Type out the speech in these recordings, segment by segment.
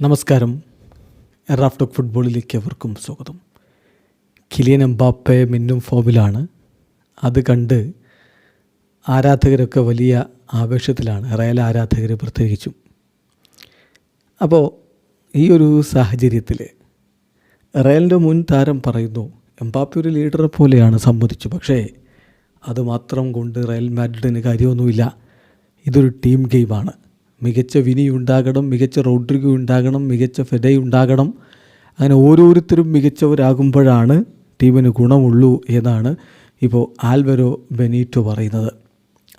നമസ്കാരം. റാഫ്റ്റോക്ക് ഫുട്ബോളിലേക്ക് അവർക്കും സ്വാഗതം. കിലിയൻ എംബാപ്പെ മിന്നും ഫോമിലാണ്. അത് കണ്ട് ആരാധകരൊക്കെ വലിയ ആവേശത്തിലാണ്. റയൽ ആരാധകർ പ്രത്യേകിച്ചും. അപ്പോൾ ഈ ഒരു സാഹചര്യത്തിൽ റയലിന്റെ മുൻ താരം പറയുന്നു എംബാപ്പെ ഒരു ലീഡറെ പോലെയാണ് സമ്മതിച്ചു. പക്ഷേ അത് മാത്രം കൊണ്ട് റയൽ മാഡ്രിഡിന് കാര്യമൊന്നുമില്ല. ഇതൊരു ടീം ഗെയിമാണ് മികച്ച വിനി ഉണ്ടാകണം മികച്ച റോഡ്രിഗോ ഉണ്ടാകണം മികച്ച ഫെഡൈ ഉണ്ടാകണം. അങ്ങനെ ഓരോരുത്തരും മികച്ചവരാകുമ്പോഴാണ് ടീമിന് ഗുണമുള്ളൂ എന്നാണ് ഇപ്പോൾ ആൽവരോ ബെനീറ്റോ പറയുന്നത്.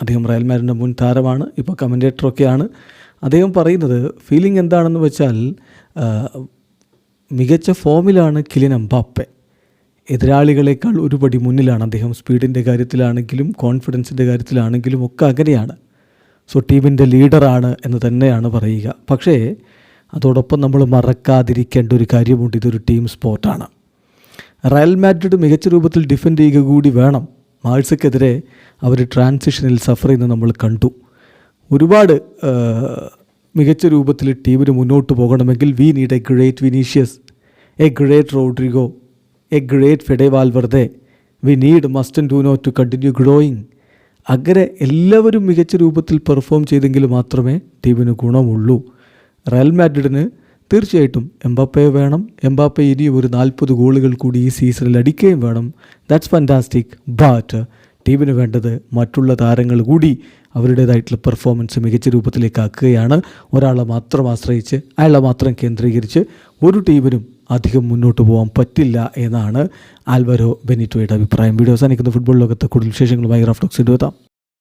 അദ്ദേഹം റയൽ മാഡ്രിഡിന്റെ മുൻ താരമാണ് ഇപ്പോൾ കമന്റേറ്ററൊക്കെയാണ് അദ്ദേഹം പറയുന്നത് ഫീലിംഗ് എന്താണെന്ന് വെച്ചാൽ മികച്ച ഫോമിലാണ് കിലിൻ എംബാപ്പെ. എതിരാളികളെക്കാൾ ഒരുപടി മുന്നിലാണ് അദ്ദേഹം. സ്പീഡിന്റെ കാര്യത്തിലാണെങ്കിലും കോൺഫിഡൻസിന്റെ കാര്യത്തിലാണെങ്കിലും ഒക്കെ അങ്ങനെയാണ്. സോ ടീമിന്റെ ലീഡറാണ് എന്ന് തന്നെയാണ് പറയുക. പക്ഷേ അതോടൊപ്പം നമ്മൾ മറക്കാതിരിക്കേണ്ട ഒരു കാര്യമുണ്ട്. ഇതൊരു ടീം സ്പോർട്ടാണ്. റയൽ മാഡ്രിഡ് മികച്ച രൂപത്തിൽ ഡിഫെൻഡ് ചെയ്യുക കൂടി വേണം. മാൾസക്കെതിരെ അവർ ട്രാൻസിഷനിൽ സഫർ ചെയ്യുന്നത് നമ്മൾ കണ്ടു. ഒരുപാട് മികച്ച രൂപത്തിൽ ടീമിന് മുന്നോട്ട് പോകണമെങ്കിൽ we need a great Vinicius a great Rodrigo a great Fede Valverde. We need must do not to continue growing. അങ്ങനെ എല്ലാവരും മികച്ച രൂപത്തിൽ പെർഫോം ചെയ്തെങ്കിൽ മാത്രമേ ടീമിന് ഗുണമുള്ളൂ. റയൽ മാഡ്രിഡിന് തീർച്ചയായിട്ടും എംബാപ്പയെ വേണം. എംബാപ്പെ ഇനി ഒരു നാൽപ്പത് ഗോളുകൾ കൂടി ഈ സീസണിൽ അടിക്കുകയും വേണം. ദാറ്റ്സ് ഫാന്റാസ്റ്റിക് ബട്ട് ടീമിന് വേണ്ടത് മറ്റുള്ള താരങ്ങൾ കൂടി അവരുടേതായിട്ടുള്ള പെർഫോമൻസ് മികച്ച രൂപത്തിലേക്ക് ആക്കുകയാണ്. ഒരാളെ മാത്രം ആശ്രയിച്ച് അയാളെ മാത്രം കേന്ദ്രീകരിച്ച് ഒരു ടീമിനും അധികം മുന്നോട്ട് പോകാൻ പറ്റില്ല എന്നാണ് ആൽവരോ ബെനിറ്റോയുടെ അഭിപ്രായം. വീഡിയോ അവസാനിക്കുന്ന. ഫുട്ബോൾ ലോകത്ത് കൂടുതൽ വിശേഷങ്ങളുമായി റാഫ്റ്റോക്സിന്റെ എത്താം.